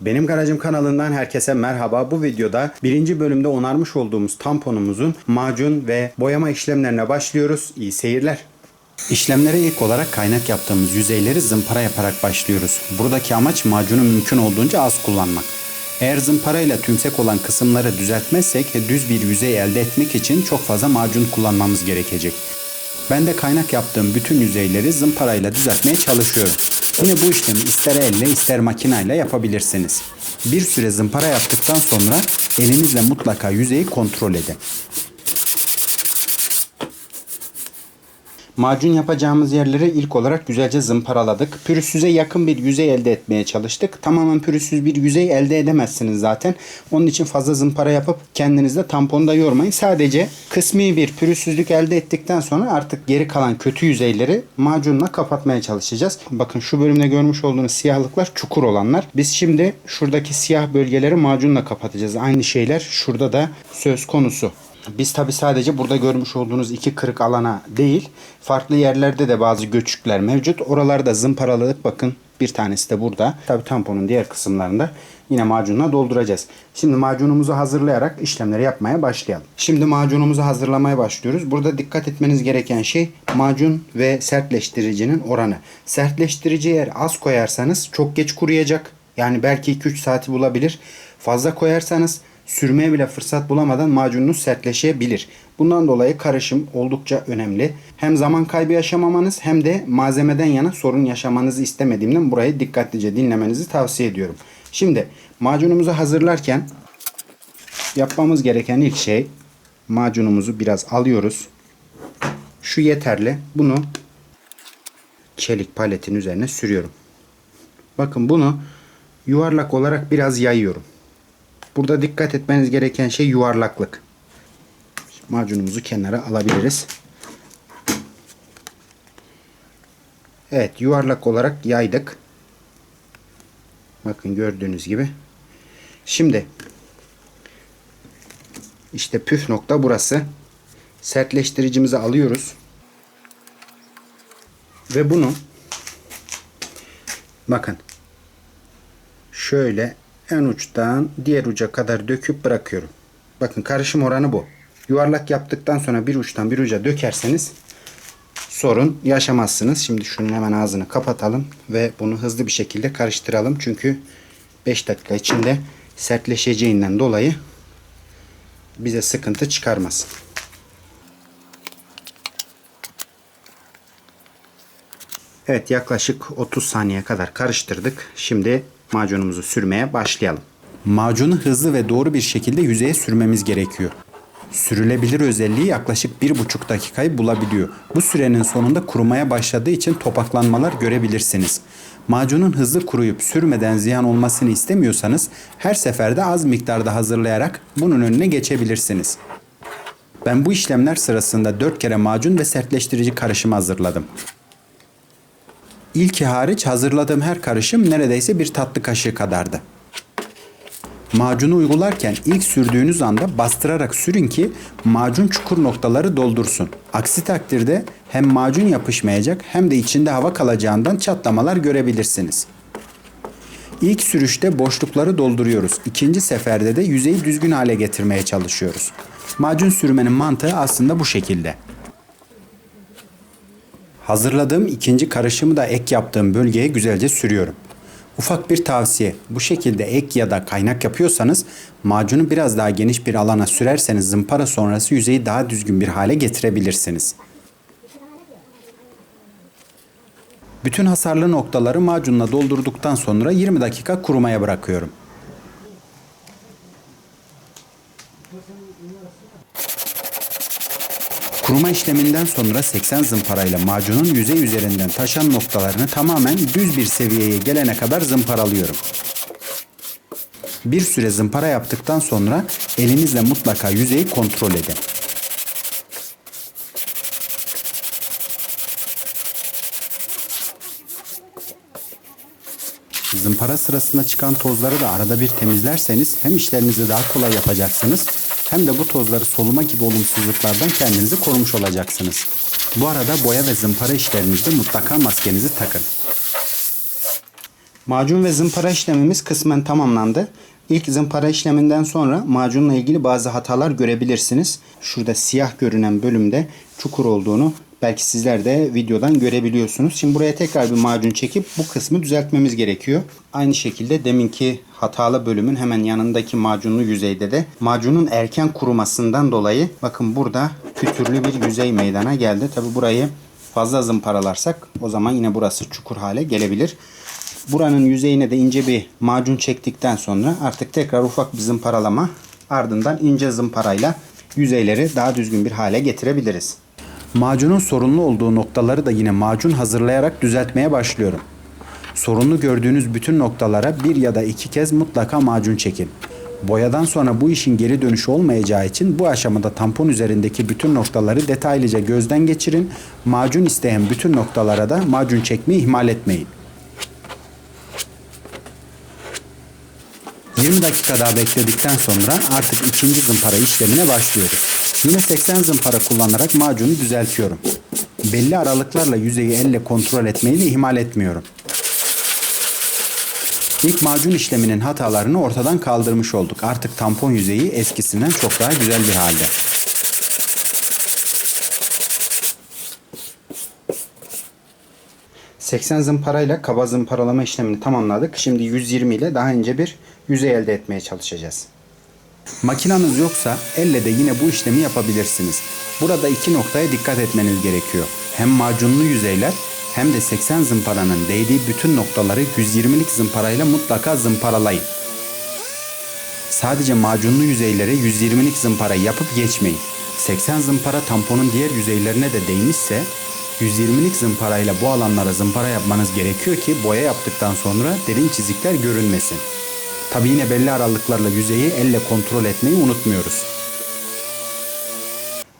Benim Garajım kanalından herkese merhaba. Bu videoda birinci bölümde onarmış olduğumuz tamponumuzun macun ve boyama işlemlerine başlıyoruz. İyi seyirler. İşlemlere ilk olarak kaynak yaptığımız yüzeyleri zımpara yaparak başlıyoruz. Buradaki amaç macunu mümkün olduğunca az kullanmak. Eğer zımparayla tümsek olan kısımları düzeltmezsek düz bir yüzey elde etmek için çok fazla macun kullanmamız gerekecek. Ben de kaynak yaptığım bütün yüzeyleri zımparayla düzeltmeye çalışıyorum. Yine bu işlemi ister elle ister makinayla yapabilirsiniz. Bir süre zımpara yaptıktan sonra elinizle mutlaka yüzeyi kontrol edin. Macun yapacağımız yerleri ilk olarak güzelce zımparaladık. Pürüzsüze yakın bir yüzey elde etmeye çalıştık. Tamamen pürüzsüz bir yüzey elde edemezsiniz zaten. Onun için fazla zımpara yapıp kendinizde tamponda yormayın. Sadece kısmi bir pürüzsüzlük elde ettikten sonra artık geri kalan kötü yüzeyleri macunla kapatmaya çalışacağız. Bakın şu bölümde görmüş olduğunuz siyahlıklar çukur olanlar. Biz şimdi şuradaki siyah bölgeleri macunla kapatacağız. Aynı şeyler şurada da söz konusu. Biz tabi sadece burada görmüş olduğunuz iki kırık alana değil, farklı yerlerde de bazı göçükler mevcut. Oralarda zımparaladık bakın. Bir tanesi de burada. Tabi tamponun diğer kısımlarında yine macunla dolduracağız. Şimdi macunumuzu hazırlayarak işlemleri yapmaya başlayalım. Şimdi macunumuzu hazırlamaya başlıyoruz. Burada dikkat etmeniz gereken şey macun ve sertleştiricinin oranı. Sertleştirici eğer az koyarsanız çok geç kuruyacak. Yani belki 2-3 saati bulabilir. Fazla koyarsanız sürmeye bile fırsat bulamadan macununuz sertleşebilir. Bundan dolayı karışım oldukça önemli. Hem zaman kaybı yaşamamanız hem de malzemeden yana sorun yaşamanızı istemediğimden burayı dikkatlice dinlemenizi tavsiye ediyorum. Şimdi macunumuzu hazırlarken yapmamız gereken ilk şey macunumuzu biraz alıyoruz. Şu yeterli. Bunu çelik paletin üzerine sürüyorum. Bakın bunu yuvarlak olarak biraz yayıyorum. Burada dikkat etmeniz gereken şey yuvarlaklık. Macunumuzu kenara alabiliriz. Evet yuvarlak olarak yaydık. Bakın gördüğünüz gibi. Şimdi işte püf nokta burası. Sertleştiricimizi alıyoruz. Ve bunu bakın şöyle en uçtan diğer uca kadar döküp bırakıyorum. Bakın karışım oranı bu. Yuvarlak yaptıktan sonra bir uçtan bir uca dökerseniz sorun yaşamazsınız. Şimdi şunun hemen ağzını kapatalım ve bunu hızlı bir şekilde karıştıralım. Çünkü 5 dakika içinde sertleşeceğinden dolayı bize sıkıntı çıkarmaz. Evet yaklaşık 30 saniye kadar karıştırdık. Şimdi macunumuzu sürmeye başlayalım. Macunu hızlı ve doğru bir şekilde yüzeye sürmemiz gerekiyor. Sürülebilir özelliği yaklaşık 1,5 dakikayı bulabiliyor. Bu sürenin sonunda kurumaya başladığı için topaklanmalar görebilirsiniz. Macunun hızlı kuruyup sürmeden ziyan olmasını istemiyorsanız her seferde az miktarda hazırlayarak bunun önüne geçebilirsiniz. Ben bu işlemler sırasında 4 kere macun ve sertleştirici karışımı hazırladım. İlki hariç hazırladığım her karışım neredeyse bir tatlı kaşığı kadardı. Macunu uygularken ilk sürdüğünüz anda bastırarak sürün ki macun çukur noktaları doldursun. Aksi takdirde hem macun yapışmayacak hem de içinde hava kalacağından çatlamalar görebilirsiniz. İlk sürüşte boşlukları dolduruyoruz. İkinci seferde de yüzeyi düzgün hale getirmeye çalışıyoruz. Macun sürmenin mantığı aslında bu şekilde. Hazırladığım ikinci karışımı da ek yaptığım bölgeye güzelce sürüyorum. Ufak bir tavsiye. Bu şekilde ek ya da kaynak yapıyorsanız macunu biraz daha geniş bir alana sürerseniz zımpara sonrası yüzeyi daha düzgün bir hale getirebilirsiniz. Bütün hasarlı noktaları macunla doldurduktan sonra 20 dakika kurumaya bırakıyorum. Kuruma işleminden sonra 80 zımparayla macunun yüzey üzerinden taşan noktalarını tamamen düz bir seviyeye gelene kadar zımparalıyorum. Bir süre zımpara yaptıktan sonra elinizle mutlaka yüzeyi kontrol edin. Zımpara sırasında çıkan tozları da arada bir temizlerseniz hem işlerinizi daha kolay yapacaksınız hem de bu tozları soluma gibi olumsuzluklardan kendinizi korumuş olacaksınız. Bu arada boya ve zımpara işlerinizde mutlaka maskenizi takın. Macun ve zımpara işlemimiz kısmen tamamlandı. İlk zımpara işleminden sonra macunla ilgili bazı hatalar görebilirsiniz. Şurada siyah görünen bölümde çukur olduğunu belki sizler de videodan görebiliyorsunuz. Şimdi buraya tekrar bir macun çekip bu kısmı düzeltmemiz gerekiyor. Aynı şekilde deminki hatalı bölümün hemen yanındaki macunlu yüzeyde de macunun erken kurumasından dolayı bakın burada pütürlü bir yüzey meydana geldi. Tabi burayı fazla zımparalarsak o zaman yine burası çukur hale gelebilir. Buranın yüzeyine de ince bir macun çektikten sonra artık tekrar ufak bir zımparalama ardından ince zımparayla yüzeyleri daha düzgün bir hale getirebiliriz. Macunun sorunlu olduğu noktaları da yine macun hazırlayarak düzeltmeye başlıyorum. Sorunlu gördüğünüz bütün noktalara bir ya da iki kez mutlaka macun çekin. Boyadan sonra bu işin geri dönüşü olmayacağı için bu aşamada tampon üzerindeki bütün noktaları detaylıca gözden geçirin. Macun isteyen bütün noktalara da macun çekmeyi ihmal etmeyin. 20 dakika daha bekledikten sonra artık ikinci zımpara işlemine başlıyoruz. Yine 80 zımpara kullanarak macunu düzeltiyorum. Belli aralıklarla yüzeyi elle kontrol etmeyi de ihmal etmiyorum. İlk macun işleminin hatalarını ortadan kaldırmış olduk. Artık tampon yüzeyi eskisinden çok daha güzel bir halde. ...80 zımparayla kaba zımparalama işlemini tamamladık. Şimdi 120 ile daha ince bir yüzey elde etmeye çalışacağız. Makinanız yoksa elle de yine bu işlemi yapabilirsiniz. Burada iki noktaya dikkat etmeniz gerekiyor. Hem macunlu yüzeyler hem de 80 zımparanın değdiği bütün noktaları 120'lik zımparayla mutlaka zımparalayın. Sadece macunlu yüzeylere 120'lik zımpara yapıp geçmeyin. 80 zımpara tamponun diğer yüzeylerine de değmişse 120'lik zımparayla bu alanlara zımpara yapmanız gerekiyor ki boya yaptıktan sonra derin çizikler görünmesin. Tabi yine belli aralıklarla yüzeyi elle kontrol etmeyi unutmuyoruz.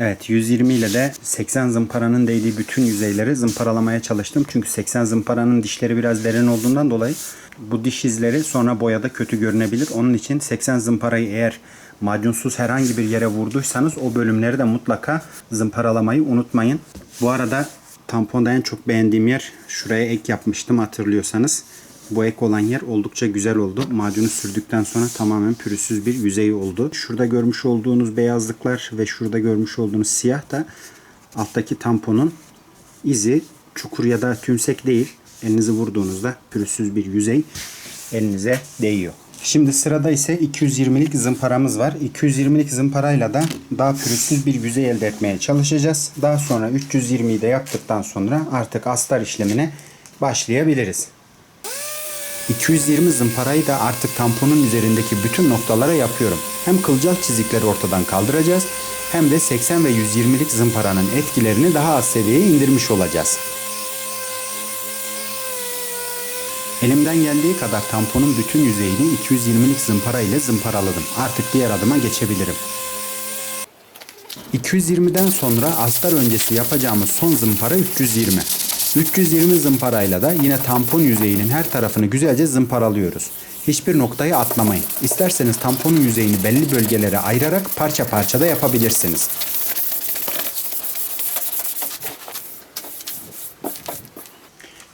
Evet 120 ile de 80 zımparanın değdiği bütün yüzeyleri zımparalamaya çalıştım. Çünkü 80 zımparanın dişleri biraz derin olduğundan dolayı bu diş izleri sonra boyada kötü görünebilir. Onun için 80 zımparayı eğer macunsuz herhangi bir yere vurduysanız o bölümleri de mutlaka zımparalamayı unutmayın. Bu arada tamponda en çok beğendiğim yer şuraya ek yapmıştım hatırlıyorsanız. Bu ek olan yer oldukça güzel oldu. Macunu sürdükten sonra tamamen pürüzsüz bir yüzey oldu. Şurada görmüş olduğunuz beyazlıklar ve şurada görmüş olduğunuz siyah da alttaki tamponun izi çukur ya da tümsek değil. Elinizi vurduğunuzda pürüzsüz bir yüzey elinize değiyor. Şimdi sırada ise 220'lik zımparamız var. 220'lik zımparayla da daha pürüzsüz bir yüzey elde etmeye çalışacağız. Daha sonra 320'yi de yaptıktan sonra artık astar işlemine başlayabiliriz. 220 zımparayı da artık tamponun üzerindeki bütün noktalara yapıyorum. Hem kılcal çizikleri ortadan kaldıracağız hem de 80 ve 120'lik zımparanın etkilerini daha az seviyeye indirmiş olacağız. Elimden geldiği kadar tamponun bütün yüzeyini 220'lik zımpara ile zımparaladım. Artık diğer adıma geçebilirim. 220'den sonra astar öncesi yapacağımız son zımpara 320. 320 zımparayla da yine tampon yüzeyinin her tarafını güzelce zımparalıyoruz. Hiçbir noktayı atlamayın. İsterseniz tamponun yüzeyini belli bölgelere ayırarak parça parça da yapabilirsiniz.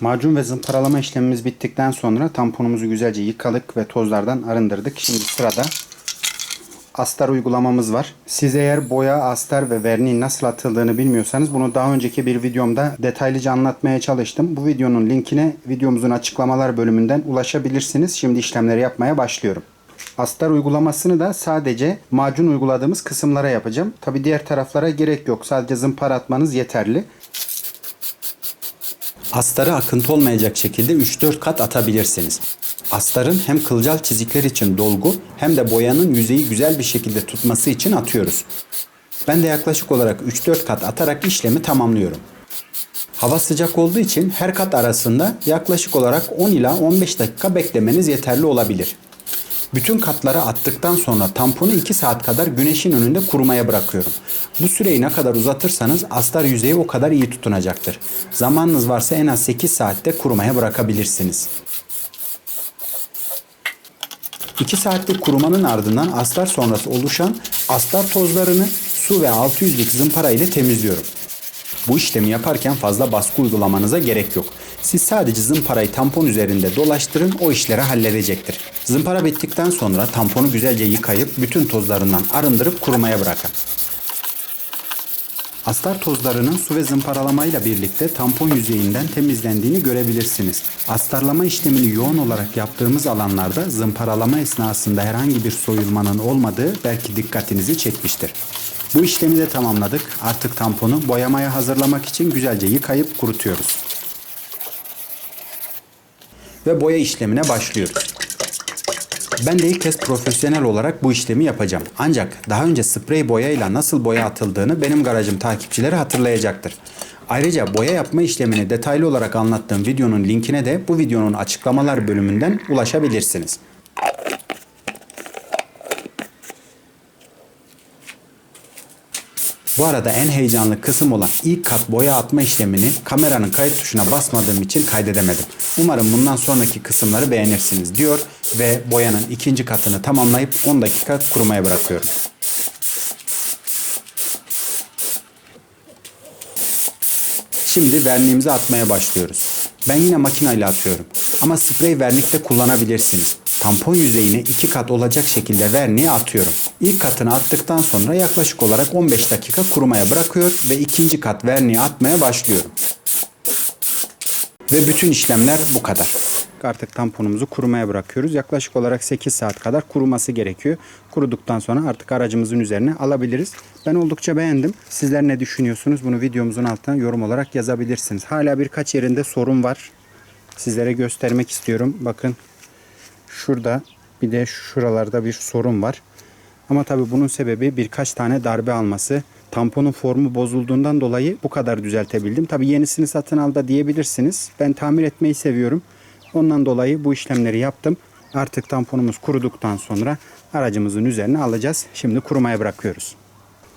Macun ve zımparalama işlemimiz bittikten sonra tamponumuzu güzelce yıkadık ve tozlardan arındırdık. Şimdi sırada astar uygulamamız var. Siz eğer boya, astar ve verniğin nasıl atıldığını bilmiyorsanız bunu daha önceki bir videomda detaylıca anlatmaya çalıştım. Bu videonun linkine videomuzun açıklamalar bölümünden ulaşabilirsiniz. Şimdi işlemleri yapmaya başlıyorum. Astar uygulamasını da sadece macun uyguladığımız kısımlara yapacağım. Tabi diğer taraflara gerek yok. Sadece zımpara atmanız yeterli. Astarı akıntı olmayacak şekilde 3-4 kat atabilirsiniz. Astarın hem kılcal çizikler için dolgu hem de boyanın yüzeyi güzel bir şekilde tutması için atıyoruz. Ben de yaklaşık olarak 3-4 kat atarak işlemi tamamlıyorum. Hava sıcak olduğu için her kat arasında yaklaşık olarak 10 ila 15 dakika beklemeniz yeterli olabilir. Bütün katları attıktan sonra tamponu 2 saat kadar güneşin önünde kurumaya bırakıyorum. Bu süreyi ne kadar uzatırsanız astar yüzeyi o kadar iyi tutunacaktır. Zamanınız varsa en az 8 saatte kurumaya bırakabilirsiniz. 2 saatlik kurumanın ardından astar sonrası oluşan astar tozlarını su ve 600'lik zımpara ile temizliyorum. Bu işlemi yaparken fazla baskı uygulamanıza gerek yok. Siz sadece zımparayı tampon üzerinde dolaştırın o işleri halledecektir. Zımpara bittikten sonra tamponu güzelce yıkayıp bütün tozlarından arındırıp kurumaya bırakın. Astar tozlarının su ve zımparalamayla birlikte tampon yüzeyinden temizlendiğini görebilirsiniz. Astarlama işlemini yoğun olarak yaptığımız alanlarda zımparalama esnasında herhangi bir soyulmanın olmadığı belki dikkatinizi çekmiştir. Bu işlemi de tamamladık. Artık tamponu boyamaya hazırlamak için güzelce yıkayıp kurutuyoruz. Ve boya işlemine başlıyoruz. Ben de ilk kez profesyonel olarak bu işlemi yapacağım. Ancak daha önce sprey boyayla nasıl boya atıldığını benim garajım takipçileri hatırlayacaktır. Ayrıca boya yapma işlemini detaylı olarak anlattığım videonun linkine de bu videonun açıklamalar bölümünden ulaşabilirsiniz. Bu arada en heyecanlı kısım olan ilk kat boya atma işlemini kameranın kayıt tuşuna basmadığım için kaydedemedim. Umarım bundan sonraki kısımları beğenirsiniz diyor ve boyanın ikinci katını tamamlayıp 10 dakika kurumaya bırakıyorum. Şimdi verniğimizi atmaya başlıyoruz. Ben yine makineyle atıyorum. Ama sprey vernik de kullanabilirsiniz. Tampon yüzeyine iki kat olacak şekilde verniği atıyorum. İlk katını attıktan sonra yaklaşık olarak 15 dakika kurumaya bırakıyor ve ikinci kat verniği atmaya başlıyorum. Ve bütün işlemler bu kadar. Artık tamponumuzu kurumaya bırakıyoruz. Yaklaşık olarak 8 saat kadar kuruması gerekiyor. Kuruduktan sonra artık aracımızın üzerine alabiliriz. Ben oldukça beğendim. Sizler ne düşünüyorsunuz? Bunu videomuzun altına yorum olarak yazabilirsiniz. Hala birkaç yerinde sorun var. Sizlere göstermek istiyorum. Bakın şurada bir de şuralarda bir sorun var. Ama tabi bunun sebebi birkaç tane darbe alması. Tamponun formu bozulduğundan dolayı bu kadar düzeltebildim. Tabi yenisini satın al da diyebilirsiniz. Ben tamir etmeyi seviyorum. Ondan dolayı bu işlemleri yaptım. Artık tamponumuz kuruduktan sonra aracımızın üzerine alacağız. Şimdi kurumaya bırakıyoruz.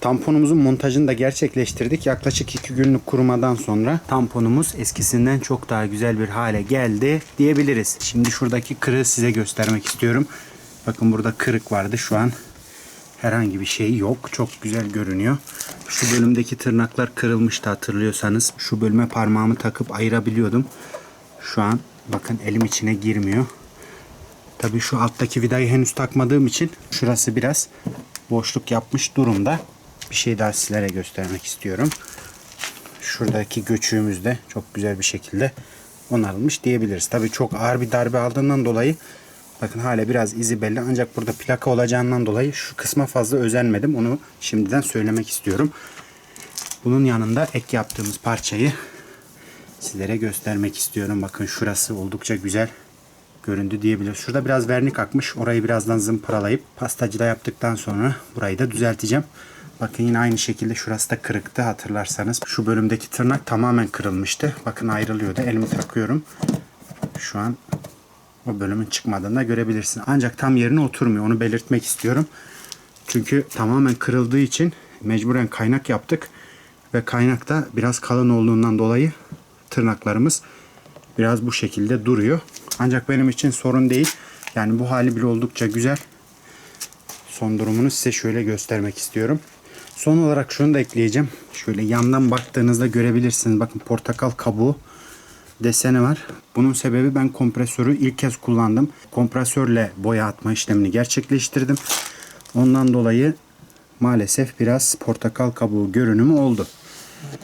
Tamponumuzun montajını da gerçekleştirdik. Yaklaşık 2 günlük kurumadan sonra tamponumuz eskisinden çok daha güzel bir hale geldi diyebiliriz. Şimdi şuradaki kırığı size göstermek istiyorum. Bakın burada kırık vardı. Şu an herhangi bir şey yok. Çok güzel görünüyor. Şu bölümdeki tırnaklar kırılmıştı hatırlıyorsanız. Şu bölüme parmağımı takıp ayırabiliyordum. Şu an bakın elim içine girmiyor. Tabii şu alttaki vidayı henüz takmadığım için şurası biraz boşluk yapmış durumda. Bir şey daha sizlere göstermek istiyorum. Şuradaki göçüğümüz de çok güzel bir şekilde onarılmış diyebiliriz. Tabii çok ağır bir darbe aldığından dolayı bakın hala biraz izi belli ancak burada plaka olacağından dolayı şu kısma fazla özenmedim. Onu şimdiden söylemek istiyorum. Bunun yanında ek yaptığımız parçayı sizlere göstermek istiyorum. Bakın şurası oldukça güzel göründü diyebiliriz. Şurada biraz vernik akmış. Orayı birazdan zımparalayıp pastacıda yaptıktan sonra burayı da düzelteceğim. Bakın yine aynı şekilde şurası da kırıktı hatırlarsanız. Şu bölümdeki tırnak tamamen kırılmıştı. Bakın ayrılıyordu. Elimi takıyorum. Şu an o bölümün çıkmadığını da görebilirsin. Ancak tam yerine oturmuyor. Onu belirtmek istiyorum. Çünkü tamamen kırıldığı için mecburen kaynak yaptık. Ve kaynak da biraz kalın olduğundan dolayı tırnaklarımız biraz bu şekilde duruyor. Ancak benim için sorun değil. Yani bu hali bile oldukça güzel. Son durumunu size şöyle göstermek istiyorum. Son olarak şunu da ekleyeceğim. Şöyle yandan baktığınızda görebilirsiniz. Bakın portakal kabuğu deseni var. Bunun sebebi ben kompresörü ilk kez kullandım. Kompresörle boya atma işlemini gerçekleştirdim. Ondan dolayı maalesef biraz portakal kabuğu görünümü oldu.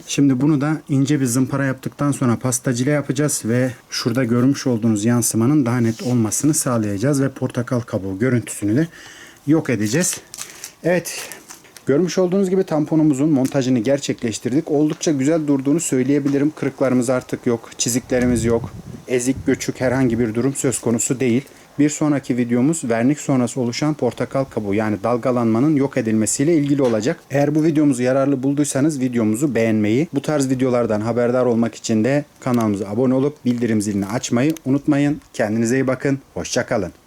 Şimdi bunu da ince bir zımpara yaptıktan sonra pastacıyla yapacağız ve şurada görmüş olduğunuz yansımanın daha net olmasını sağlayacağız ve portakal kabuğu görüntüsünü de yok edeceğiz. Evet Görmüş olduğunuz gibi tamponumuzun montajını gerçekleştirdik. Oldukça güzel durduğunu söyleyebilirim. Kırıklarımız artık yok, çiziklerimiz yok. Ezik, göçük herhangi bir durum söz konusu değil. Bir sonraki videomuz vernik sonrası oluşan portakal kabuğu yani dalgalanmanın yok edilmesiyle ilgili olacak. Eğer bu videomuzu yararlı bulduysanız videomuzu beğenmeyi, bu tarz videolardan haberdar olmak için de kanalımıza abone olup bildirim zilini açmayı unutmayın. Kendinize iyi bakın, hoşçakalın.